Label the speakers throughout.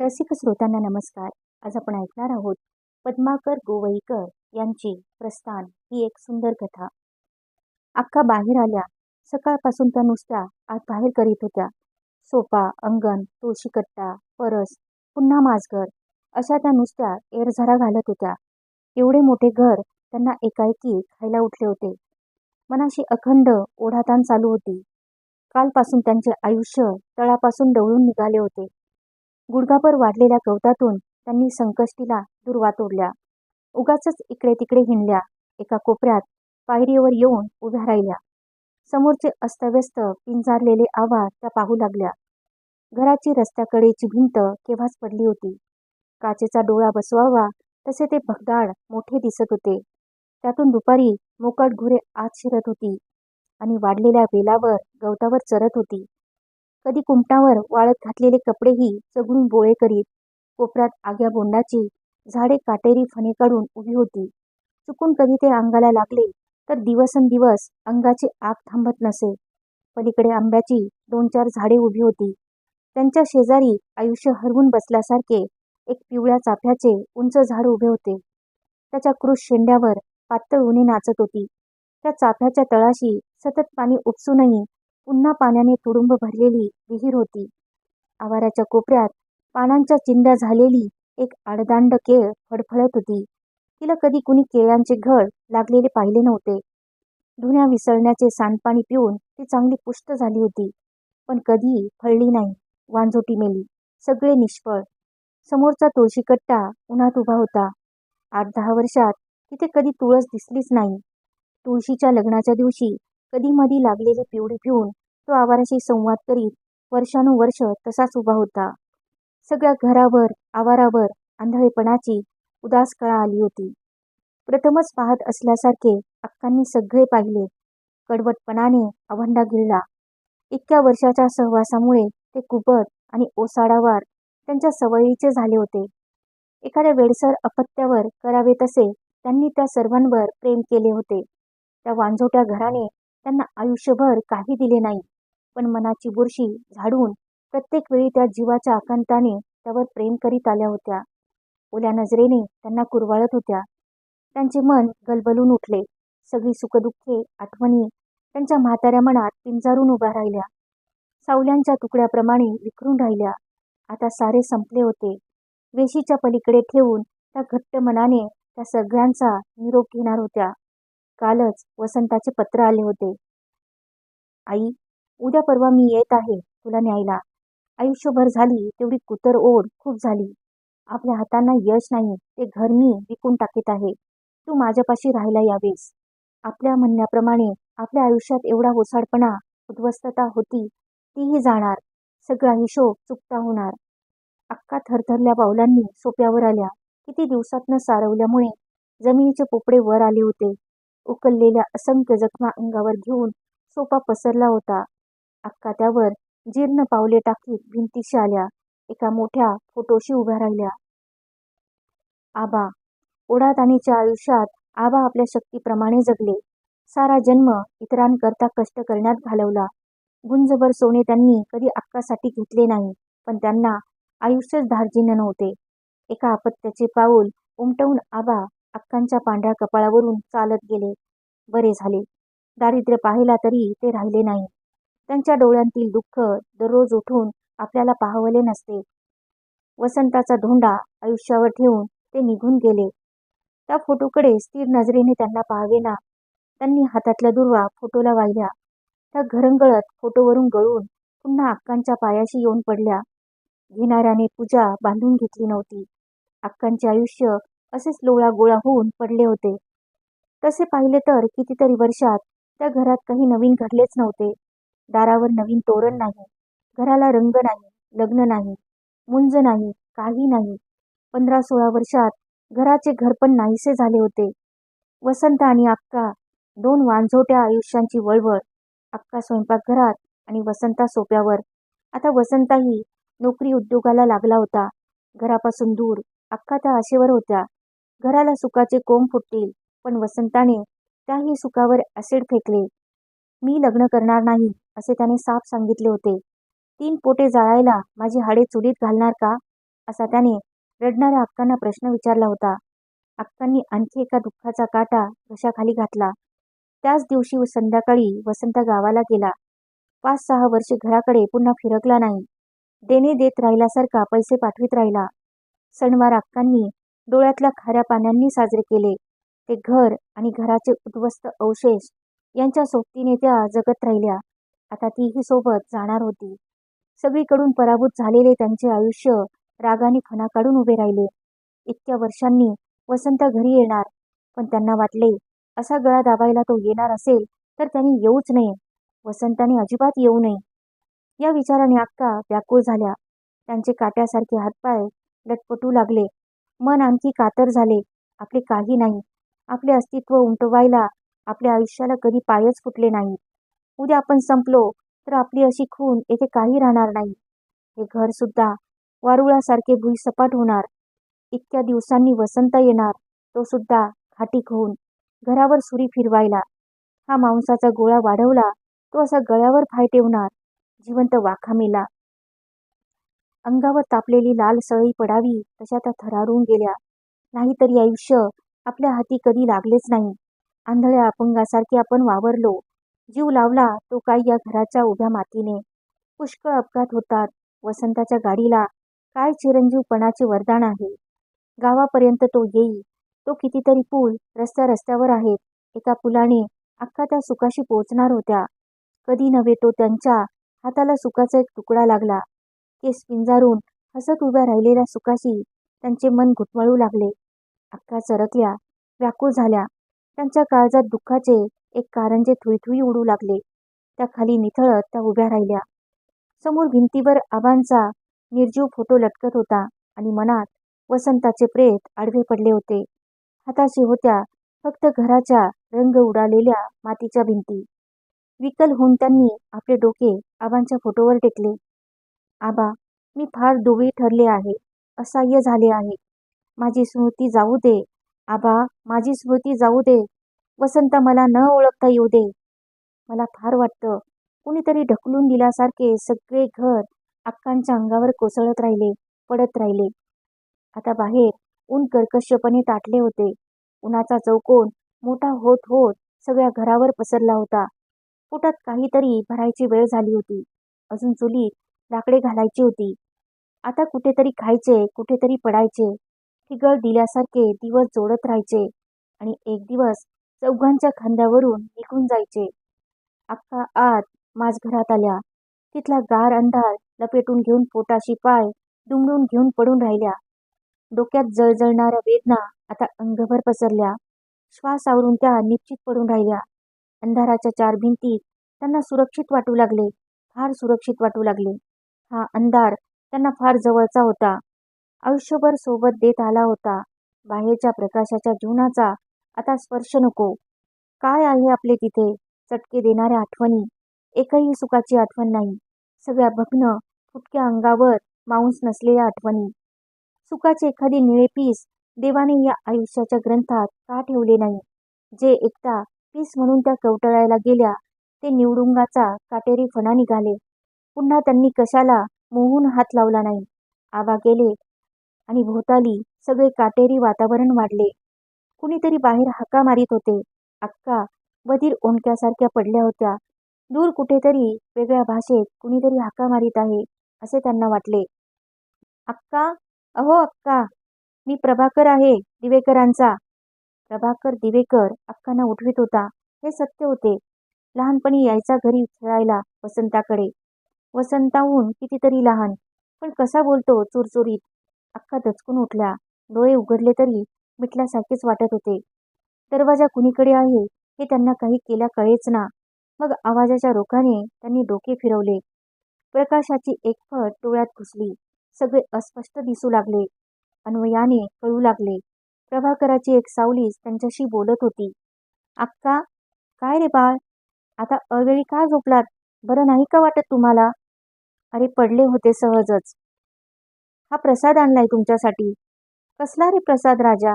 Speaker 1: रसिक श्रोतांना नमस्कार. आज आपण ऐकणार आहोत पद्माकर गोवईकर यांची प्रस्थान ही एक सुंदर कथा. अक्का बाहेर आल्या सकाळपासून त्या नुसत्या आत बाहेर करीत होत्या. सोपा अंगण तुळशीकट्टा परस पुन्हा माझघर अशा त्या नुसत्या एरझरा घालत होत्या. एवढे मोठे घर त्यांना एकाएकी खायला उठले होते. मनाशी अखंड ओढाताण चालू होती. कालपासून त्यांचे आयुष्य तळापासून डवळून निघाले होते. गुडघाभर वाढलेल्या गवतातून त्यांनी संकष्टीला दुर्वा तोडल्या. उगाच इकडे तिकडे हिंडल्या. एका कोपऱ्यात पायरीवर येऊन उभ्या राहिल्या. समोरचे अस्तव्यस्त पिंजारलेले आवाज त्या पाहू लागल्या. घराची रस्त्याकडेची भिंत केव्हाच पडली होती. काचेचा डोळा बसवावा तसे ते भगदाड मोठे दिसत होते. त्यातून दुपारी मोकट घुरे आत शिरत होती आणि वाढलेल्या वेलावर गवतावर चरत होती. कधी कुमटावर वाळत घातलेले कपडेही चगळून बोळे करीत कोपऱ्यात आग्या बोंडाची झाडे काटेरी फणे काढून उभी होती. चुकून कधी ते अंगाला लागले तर दिवसेंदिवस अंगाची आग थांबत नसे. पलीकडे आंब्याची दोन चार झाडे उभी होती. त्यांच्या शेजारी आयुष्य हरवून बसल्यासारखे एक पिवळ्या चाफ्याचे उंच झाड उभे होते. त्याच्या क्रुश शेंड्यावर पातळ उन्हे नाचत होती. त्या चाफ्याच्या तळाशी सतत पाणी उपसूनही पुन्हा पाण्याने तुडुंब भरलेली विहीर होती. आवाराच्या कोपऱ्यात पानांच्या चिंध्या झालेली एक आडदांड केळ फडफडत होती. तिला कधी कुणी केळ्यांचे घड लागलेले पाहिले नव्हते. धुण्या विसळण्याचे सांडपाणी पिऊन ती चांगली पुष्ट झाली होती पण कधी फळली नाही वांझोटी मेली सगळे निष्फळ. समोरचा तुळशीकट्टा उन्हात उभा होता. आठ दहा वर्षात तिथे कधी तुळस दिसलीच नाही. तुळशीच्या लग्नाच्या दिवशी कधी मधी लागलेली पिवळी पिऊन तो आवाराशी संवाद करीत वर्षानुवर्ष तसाच उभा होता. सगळ्या घरावर आवारावर आंधळेपणाची उदास कळा आली होती. प्रथमच पाहत असल्यासारखे अक्कांनी सगळे पाहिले. कडवटपणाने अवंडा गिळला. इतक्या वर्षाच्या सहवासामुळे ते कुबट आणि ओसाडावार त्यांच्या सवयीचे झाले होते. एखाद्या वेडसर अपत्यावर करावे तसे त्यांनी त्या सर्वांवर प्रेम केले होते. त्या वांझोट्या घराने त्यांना आयुष्यभर काही दिले नाही. पण मनाची बुरशी झाडून प्रत्येक वेळी त्या जीवाच्या आकांताने त्यावर प्रेम करीत आल्या होत्या. ओल्या नजरेने त्यांना कुरवाळत होत्या. त्यांचे मन गलबलून उठले. सगळी सुखदुःखे आठवणी त्यांच्या म्हाताऱ्या मनात पिंजारून उभ्या राहिल्या. सावल्यांच्या तुकड्याप्रमाणे विखरून राहिल्या. आता सारे संपले होते. वेशीच्या पलीकडे ठेवून त्या घट्ट मनाने त्या सगळ्यांचा निरोप घेणार होत्या. कालच वसंताचे पत्र आले होते. आई उद्या परवा मी येत आहे तुला न्यायला. आयुष्यभर झाली तेवढी कुतर ओढ खूप झाली. आपल्या हातांना यश नाही ते घर मी विकून टाकीत आहे. तू माझ्यापाशी राहायला यावेस. आपल्या म्हणण्याप्रमाणे आपल्या आयुष्यात एवढा ओसाडपणा उद्ध्वस्तता होती तीही जाणार. सगळा हिशोब चुकता होणार. अक्का थरथरल्या पावलांनी सोप्यावर आल्या. किती दिवसातनं सारवल्यामुळे जमिनीचे पोपडे वर आले होते. उकललेल्या असंख्य जखमा अंगावर घेऊन सोपा पसरला होता. अक्का त्यावर जीर्ण पावले टाकीत भिंतीशी आल्या. एका मोठ्या फोटोशी उभ्या राहिल्या. आबा ओढाताणीच्या आयुष्यात आबा आपल्या शक्तीप्रमाणे जगले. सारा जन्म इतरांकरता कष्ट करण्यात घालवला. गुंजभर सोने त्यांनी कधी अक्कासाठी घेतले नाही पण त्यांना आयुष्यच धार्जिन्य नव्हते. एका अपत्याचे पाऊल उमटवून आबा अक्कांच्या पांढऱ्या कपाळावरून चालत गेले. बरे झाले. दारिद्र्य पाहिला तरी ते राहिले नाही. त्यांच्या डोळ्यांतील दुःख दररोज उठून आपल्याला पाहवले नसते. वसंताचा धोंडा आयुष्यावर ठेवून ते निघून गेले. त्या फोटोकडे स्थिर नजरेने त्यांना पाहावेना. त्यांनी हातातल्या दुर्वा फोटोला वाहिल्या. त्या घरंगळत फोटोवरून गळून पुन्हा अक्कांच्या पायाशी येऊन पडल्या. घेणाऱ्याने पूजा बांधून घेतली नव्हती. अक्कांचे आयुष्य असेच लोळा गोळा होऊन पडले होते. तसे पाहिले तर कितीतरी वर्षात त्या घरात काही नवीन घडलेच नव्हते. दारावर नवीन तोरण नाही घराला रंग नाही लग्न नाही मुंज नाही काही नाही. पंधरा सोळा वर्षात घराचे घर पण नाहीसे झाले होते. वसंत आणि अक्का दोन वांझोट्या आयुष्यांची वळवळ अक्का स्वयंपाकघरात आणि वसंता सोप्यावर. आता वसंताही नोकरी उद्योगाला लागला होता. घरापासून दूर अक्का त्या आशेवर होत्या. घराला सुखाचे कोंब फुटतील पण वसंताने त्याही सुखावर ॲसिड फेकले. मी लग्न करणार नाही असे त्याने साफ सांगितले होते. तीन पोटे जाळायला माझी हाडे चुलीत घालणार का? असा त्याने रडणाऱ्या अक्कांना प्रश्न विचारला होता. अक्कांनी आणखी एका दुःखाचा काटा घशाखाली घातला. त्याच दिवशी संध्याकाळी वसंत गावाला गेला. पाच सहा वर्षे घराकडे पुन्हा फिरकला नाही. देणे देत राहिल्यासारखा पैसे पाठवित राहिला. सणवार अक्कांनी डोळ्यातल्या खाऱ्या पाण्यांनी साजरे केले. ते घर आणि घराचे उद्ध्वस्त अवशेष यांच्या सोबतीने त्या जगत राहिल्या. आता तीही सोबत जाणार होती. सगळीकडून पराभूत झालेले त्यांचे आयुष्य रागाने खणा काढून उभे राहिले. इतक्या वर्षांनी वसंत घरी येणार पण त्यांना वाटले असा गळा दाबायला तो येणार असेल तर त्यांनी येऊच नये. वसंताने अजिबात येऊ नये. या विचाराने अक्का व्याकुळ झाल्या. त्यांचे काट्यासारखे हातपाय लटपटू लागले. मन आणखी कातर झाले. आपले काही नाही. आपले अस्तित्व उमटवायला आपल्या आयुष्याला कधी पायच फुटले नाही. उद्या आपण संपलो तर आपली अशी खून येथे काही राहणार नाही. हे घर सुद्धा वारुळासारखे भुईसपाट होणार. इतक्या दिवसांनी वसंत येणार तो सुद्धा होऊन घरावर सुरी फिरवायला. हा मांसाचा गोळा वाढवला तो असा गळ्यावर फाय ठेवणार जिवंत वाखा मेला अंगावर तापलेली लाल सळई पडावी तशा त्या थरारून गेल्या. नाहीतरी आयुष्य आपल्या हाती कधी लागलेच नाही. आंधळ्या अपंगासारखे आपण वावरलो. जीव लावला तो काय या घराच्या उभ्या मातीने. पुष्कळ अपघात होतात. वसंताच्या गाडीला काय चिरंजीवपणाचे वरदान आहे? गावापर्यंत तो येई. तो कितीतरी पूल रस्त्या रस्त्यावर आहेत. एका पुलाने अख्खा त्या सुखाशी पोहोचणार होत्या. कधी नव्हे तो त्यांच्या हाताला सुखाचा एक तुकडा लागला. केस पिंजारून हसत उभ्या राहिलेल्या सुखाशी त्यांचे मन घुटमळू लागले. अक्का सरकल्या व्याकुळ झाल्या. त्यांच्या काळजात दुःखाचे एक कारंजे थुईथुई उडू लागले. त्या खाली निथळत त्या उभ्या राहिल्या. समोर भिंतीवर आबांचा निर्जीव फोटो लटकत होता आणि मनात वसंताचे प्रेत आडवे पडले होते. हाताशी होत्या फक्त घराच्या रंग उडालेल्या मातीच्या भिंती. विकल होऊन त्यांनी आपले डोके आबांच्या फोटोवर टेकले. आबा मी फार दुबळी ठरले आहे असह्य झाले आहे. माझी स्मृती जाऊ दे. आबा माझी स्मृती जाऊ दे. वसंत मला न ओळखता येऊ दे. मला फार वाटतं कुणीतरी ढकलून दिल्यासारखे सगळे घर अक्कांच्या अंगावर कोसळत राहिले पडत राहिले. आता बाहेर ऊन कर्कशपणे ताटले होते. उन्हाचा चौकोन मोठा होत होत सगळ्या घरावर पसरला होता. पोटात काहीतरी भरायची वेळ झाली होती. अजून चुलीत लाकडे घालायची होती. आता कुठेतरी खायचे कुठेतरी पडायचे. ठिगळ दिल्यासारखे दिवस जोडत राहायचे आणि एक दिवस चौघांच्या खांद्यावरून निघून जायचे. अख्खा आत माझ घरात आल्या. तिथला गार अंधार लपेटून घेऊन पोटाशी पाय दुमडून घेऊन पडून राहिल्या. डोक्यात जळजळणाऱ्या वेदना आता अंगभर पसरल्या. श्वास आवरून त्या निश्चित पडून राहिल्या. अंधाराच्या चार भिंतीत त्यांना सुरक्षित वाटू लागले फार सुरक्षित वाटू लागले. हा अंधार त्यांना फार जवळचा होता. आयुष्यभर सोबत देत आला होता. बाहेरच्या प्रकाशाच्या जीवनाचा आता स्पर्श नको. काय आहे आपले तिथे? चटके देणाऱ्या आठवणी. एकही सुखाची आठवण नाही. सगळ्या भग्न फुटक्या अंगावर मांस नसलेल्या आठवणी. सुखाचे एखादी निळे पीस देवाने या आयुष्याच्या ग्रंथात का ठेवले नाही? जे एकदा पीस म्हणून त्या कवटळायला गेल्या ते निवडुंगाचा काटेरी फणा निघाले. पुन्हा त्यांनी कशाला मोहून हात लावला नाही? आवा गेले आणि भोवताली सगळे काटेरी वातावरण वाढले. कुणीतरी बाहेर हाका मारित होते. अक्का बधीर ओंडक्यासारख्या पडल्या होत्या. दूर कुठेतरी वेगळ्या भाषेत कुणीतरी हाका मारित आहे असे त्यांना वाटले. अक्का अहो अक्का मी प्रभाकर आहे दिवेकरांचा. प्रभाकर दिवेकर अक्कांना उठवीत होता. हे सत्य होते. लहानपणी यायचा घरी खेळायला वसंताकडे. वसंताहून कितीतरी लहान. पण कसा बोलतो चुरचुरीत. अख्खा दचकून उठल्या डोळे उघडले तरी मिटल्यासारखेच वाटत होते. दरवाजा कुणीकडे आहे? हे त्यांना काही केल्या कळेच ना. मग आवाजाच्या रोखाने त्यांनी डोके फिरवले. प्रकाशाची एक फट डोळ्यात घुसली. सगळे अस्पष्ट दिसू लागले. अन्वयाने कळू लागले. प्रभाकराची एक सावलीच त्यांच्याशी बोलत होती. अक्का काय रे बाळ? आता अवेळी का झोपलात? बरं नाही का वाटत तुम्हाला? अरे पडले होते सहजच. हा प्रसाद आणलाय तुमच्यासाठी. कसला रे प्रसाद राजा?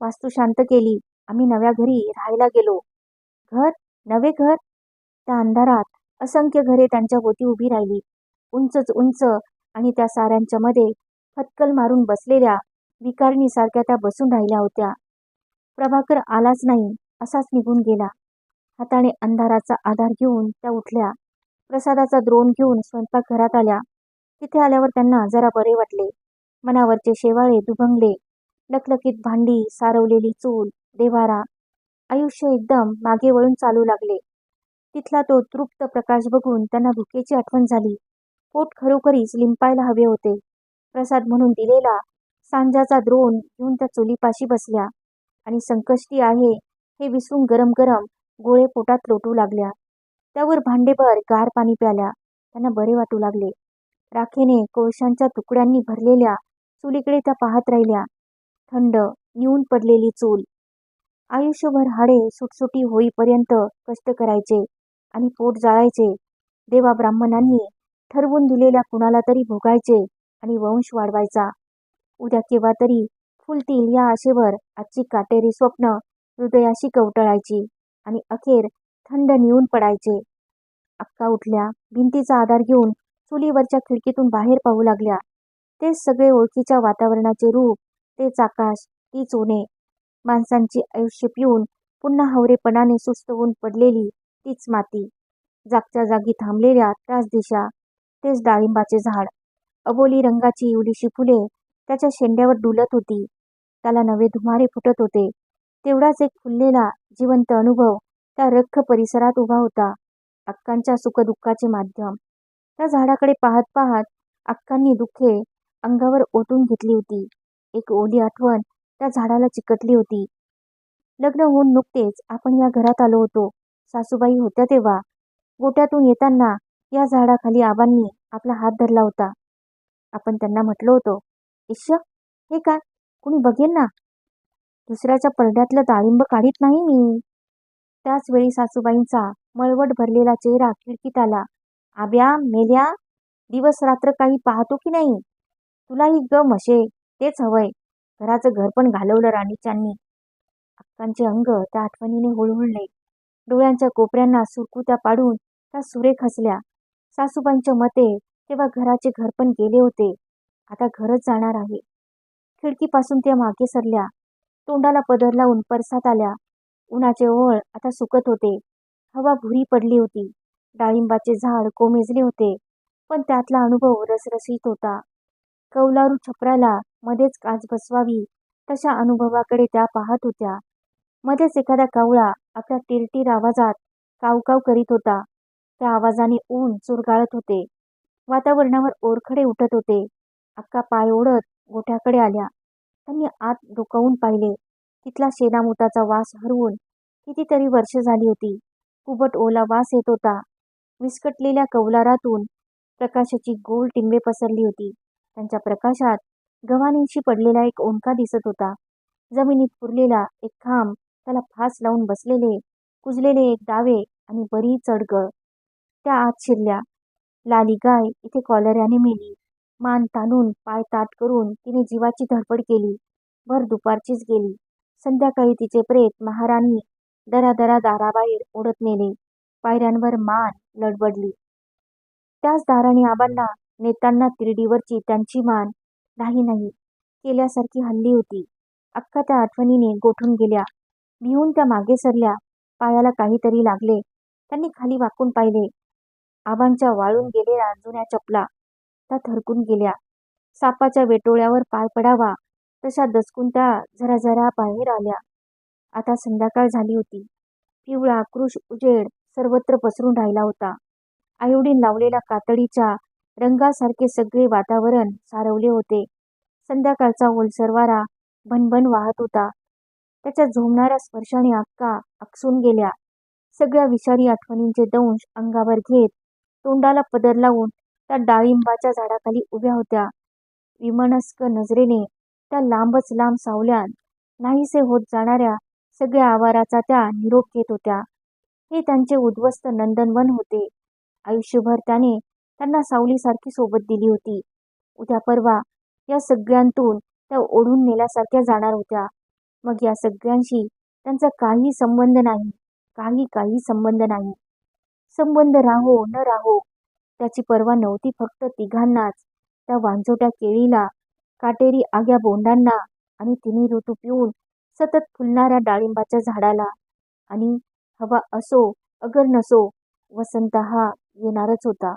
Speaker 1: वास्तू शांत केली. आम्ही नव्या घरी राहायला गेलो. घर? नवे घर? त्या अंधारात असंख्य घरे त्यांच्या गोती उभी राहिली. उंचच उंच आणि त्या साऱ्यांच्या मध्ये फटकल मारून बसलेल्या विकारणीसारख्या त्या बसून राहिल्या होत्या. प्रभाकर आलाच नाही असाच निघून गेला. हाताने अंधाराचा आधार घेऊन त्या उठल्या. प्रसादाचा द्रोण घेऊन स्वयंपाकघरात आल्या. तिथे आल्यावर त्यांना जरा बरे वाटले. मनावरचे शेवाळे दुभंगले. लकलकीत भांडी सारवलेली चूल देवारा. आयुष्य एकदम मागे वळून चालू लागले. तिथला तो तृप्त प्रकाश बघून त्यांना भुकेची आठवण झाली. पोट खरोखरीच लिंपायला हवे होते. प्रसाद म्हणून दिलेला सांजाचा द्रोण घेऊन त्या चुलीपाशी बसल्या. आणि संकष्टी आहे हे विसरून गरम गरम गोळे पोटात लोटू लागल्या. त्यावर भांडेभर गार पाणी प्याल्या. त्यांना बरे वाटू लागले. राखेने कोळशांच्या तुकड्यांनी भरलेल्या चुलीकडे त्या पाहत राहिल्या. थंड निऊन पडलेली चूल. आयुष्यभर हाडे सुटसुटी होईपर्यंत कष्ट करायचे आणि पोट जाळायचे. देवा ब्राह्मणांनी ठरवून दिलेल्या कुणाला तरी भोगायचे आणि वंश वाढवायचा. उद्या केव्हा तरी फुलतील या आशेवर आजची काटेरी स्वप्न हृदयाशी कवटळायची आणि अखेर थंड निऊन पडायचे. अक्का उठल्या भिंतीचा आधार घेऊन चुलीवरच्या खिडकीतून बाहेर पाहू लागल्या. तेच सगळे ओळखीच्या वातावरणाचे रूप तेच आकाश तीच उणे माणसांची आयुष्य पिऊन पुन्हा हवरेपणाने सुस्त होऊन पडलेली तीच माती. जागच्या जागी थांबलेल्या त्याच दिशा तेच डाळिंबाचे झाड. अबोली रंगाची इवलीशी फुले त्याच्या शेंड्यावर डुलत होती. त्याला नवे धुमारे फुटत होते. तेवढाच एक फुललेला जिवंत अनुभव त्या रख्ख परिसरात उभा होता अक्कांच्या सुखदुःखाचे माध्यम. त्या झाडाकडे पाहत पाहत अक्कांनी दुःखे अंगावर ओतून घेतली होती. एक ओली आठवण त्या झाडाला चिकटली होती. लग्न होऊन नुकतेच आपण या घरात आलो होतो. सासूबाई होत्या तेव्हा. गोट्यातून येताना या झाडाखाली आबांनी आपला हात धरला होता. आपण त्यांना म्हटलो होतो इश्य हे काय? कुणी बघेल ना? दुसऱ्याच्या पडद्यातलं डाळिंब काढीत नाही मी. त्याचवेळी सासूबाईंचा मळवट भरलेला चेहरा खिडकीत आला. आब्या मेल्या दिवस रात्र काही पाहतो की नाही? तुलाही ग मशे तेच हवंय. घराचं घर पण घालवलं राणीच्यांनी. अक्कांचे अंग त्या आठवणीने हुळहुळले. डोळ्यांच्या कोपऱ्यांना सुरकुत्या पाडून त्या सुरेख हसल्या सासूबाईंच्या मते तेव्हा घराचे घर पण गेले होते. आता घरच जाणार आहे. खिडकीपासून त्या मागे सरल्या. तोंडाला पदर लावून परसात आल्या. उन्हाचे ओळ आता सुकत होते. हवा भुरी पडली होती. डाळिंबाचे झाड कोमेजले होते पण त्यातला अनुभव रसरसीत होता. कौलारू छपराला मध्येच काच बसवावी तशा अनुभवाकडे त्या पाहत होत्या. मध्येच एखादा कावळा आपल्या टिरटीर आवाजात कावकाव करीत होता. त्या आवाजाने ऊन चुरगाळत होते. वातावरणावर ओरखडे उठत होते. अक्का पाय ओढत गोठ्याकडे आल्या. त्यांनी आत डोकावून पाहिले. तिथला शेणामुताचा वास हरवून कितीतरी वर्ष झाली होती. कुबट ओला वास येत होता. विस्कटलेल्या कौलारातून प्रकाशाची गोल टिंबे पसरली होती. त्यांच्या प्रकाशात गव्हाणींशी पडलेला एक ओंका दिसत होता. जमिनीत पुरलेला एक खांब त्याला फास लावून बसलेले कुजलेले एक डावे आणि बरी चढगळ त्या आत शिरल्या. लाली गाय इथे कॉलऱ्याने मेली. मान ताणून पाय ताट करून तिने जीवाची धडपड केली. भर दुपारचीच गेली. संध्याकाळी तिचे प्रेत महाराणी दरादरा दाराबाहेर ओढत नेले. पायऱ्यांवर मान लडबडली त्याच दाराने आबांना नेतांना तिरडीवरची त्यांची मान नाही नाही केल्यासारखी हल्ली होती. अख्खा त्या आठवणीने गोठून गेल्या. भिवून त्या मागे सरल्या. पायाला काहीतरी लागले. त्यांनी खाली वाकून पाहिले. आबांच्या वाळून गेलेल्या जुन्या चपला त्या थरकून गेल्या. सापाच्या वेटोळ्यावर पाय पडावा तशा दचकून त्या जरा जरा बाहेर आल्या. आता संध्याकाळ झाली होती. पिवळा कृश उजेड सर्वत्र पसरून राहिला होता. आयोडीन लावलेल्या कातडीच्या रंगासारखे सगळे वातावरण सारवले होते. संध्याकाळचा ओलसर वारा भनभन वाहत होता. त्याच्या झोमणाऱ्या स्पर्शाने अक्का अकसून गेल्या. सगळ्या विषारी आठवणींचे दंश अंगावर घेत तोंडाला पदर लावून त्या डाळिंबाच्या झाडाखाली उभ्या होत्या. विमनस्क नजरेने त्या लांबच लांब सावल्या नाहीसे होत जाणाऱ्या सगळ्या आवाराचा त्या निरोप घेत होत्या. हे त्यांचे उद्ध्वस्त नंदनवन होते. आयुष्यभर त्याने त्यांना सावलीसारखी सोबत दिली होती. उद्या परवा या सगळ्यांतून त्या ओढून नेल्यासारख्या जाणार होत्या. मग या सगळ्यांशी त्यांचा काही संबंध नाही. काही काही संबंध नाही. संबंध राहो न राहो. त्याची पर्वा नव्हती फक्त तिघांनाच. त्या वांझोट्या केळीला काटेरी आग्या बोंडांना आणि तिन्ही ऋतू पिऊन सतत फुलणाऱ्या डाळिंबाच्या झाडाला आणि हवा असो अगर नसो वसंत हा येणारच होता.